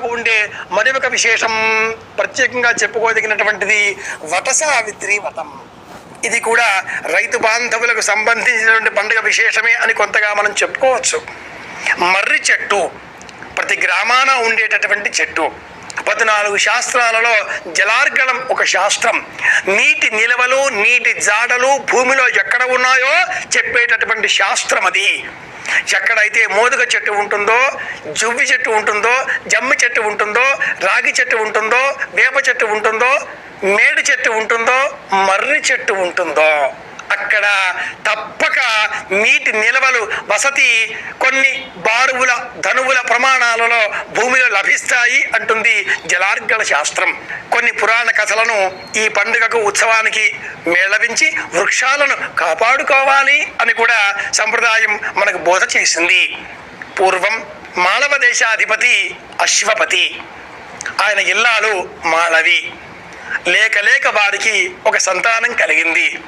వ్రతాలకు ఉండే మరి ఒక విశేషం ప్రత్యేకంగా చెప్పుకోదగినటువంటిది వటసావిత్రి సావిత్రి ఇది కూడా రైతు బాంధవులకు సంబంధించినటువంటి పండుగ విశేషమే అని కొంతగా మనం చెప్పుకోవచ్చు. మర్రి చెట్టు ప్రతి గ్రామాన ఉండేటటువంటి చెట్టు. పద్నాలుగు శాస్త్రాలలో జలార్గణం ఒక శాస్త్రం. నీటి నిలవలు నీటి జాడలు భూమిలో ఎక్కడ ఉన్నాయో చెప్పేటటువంటి శాస్త్రం అది. ఎక్కడైతే మోదుగ చెట్టు ఉంటుందో జువ్వి చెట్టు ఉంటుందో జమ్మి చెట్టు ఉంటుందో రాగి చెట్టు ఉంటుందో వేప చెట్టు ఉంటుందో మేడి చెట్టు ఉంటుందో మర్రి చెట్టు ఉంటుందో. అక్కడ తప్పక నీటి నిల్వలు వసతి కొన్ని బారువుల ధనువుల ప్రమాణాలలో భూమిలో లభిస్తాయి అంటుంది జలార్గళ శాస్త్రం. కొన్ని పురాణ కథలను ఈ పండుగకు ఉత్సవానికి మేళవించి వృక్షాలను కాపాడుకోవాలి అని కూడా సంప్రదాయం మనకు బోధ చేసింది. పూర్వం మాళవ దేశాధిపతి అశ్వపతి. ఆయన ఇల్లాలు మాళవి. లేక లేక వారికి ఒక సంతానం కలిగింది.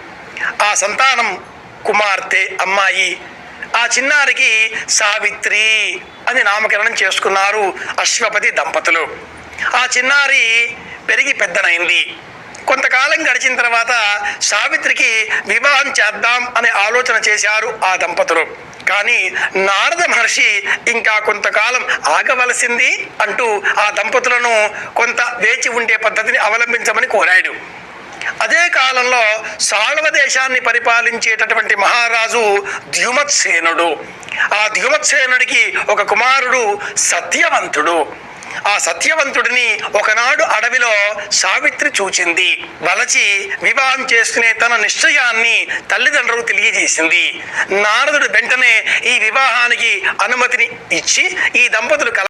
ఆ సంతానం కుమార్తె అమ్మాయి ఆ చిన్నారికి సావిత్రి అని నామకరణం చేసుకున్నారు అశ్వపతి దంపతులు. ఆ చిన్నారి పెరిగి పెద్దనైంది. కొంతకాలం గడిచిన తర్వాత సావిత్రికి వివాహం చేద్దాం అనే ఆలోచన చేశారు ఆ దంపతులు. కానీ నారద మహర్షి ఇంకా కొంతకాలం ఆగవలసింది అంటూ ఆ దంపతులను కొంత వేచి ఉండే పద్ధతిని అవలంబించమని కోరాడు. అదే కాలంలో సాళవ దేశాన్ని పరిపాలించేటటువంటి మహారాజు ద్యుమత్సేనుడు. ఆ ద్యుమత్సేనుడికి ఒక కుమారుడు సత్యవంతుడు. ఆ సత్యవంతుడిని ఒకనాడు అడవిలో సావిత్రి చూచింది. వలచి వివాహం చేసుకునే తన నిశ్చయాన్ని తల్లిదండ్రులకు తెలియజేసింది. నారదుడు వెంటనే ఈ వివాహానికి అనుమతిని ఇచ్చి ఈ దంపతులు కల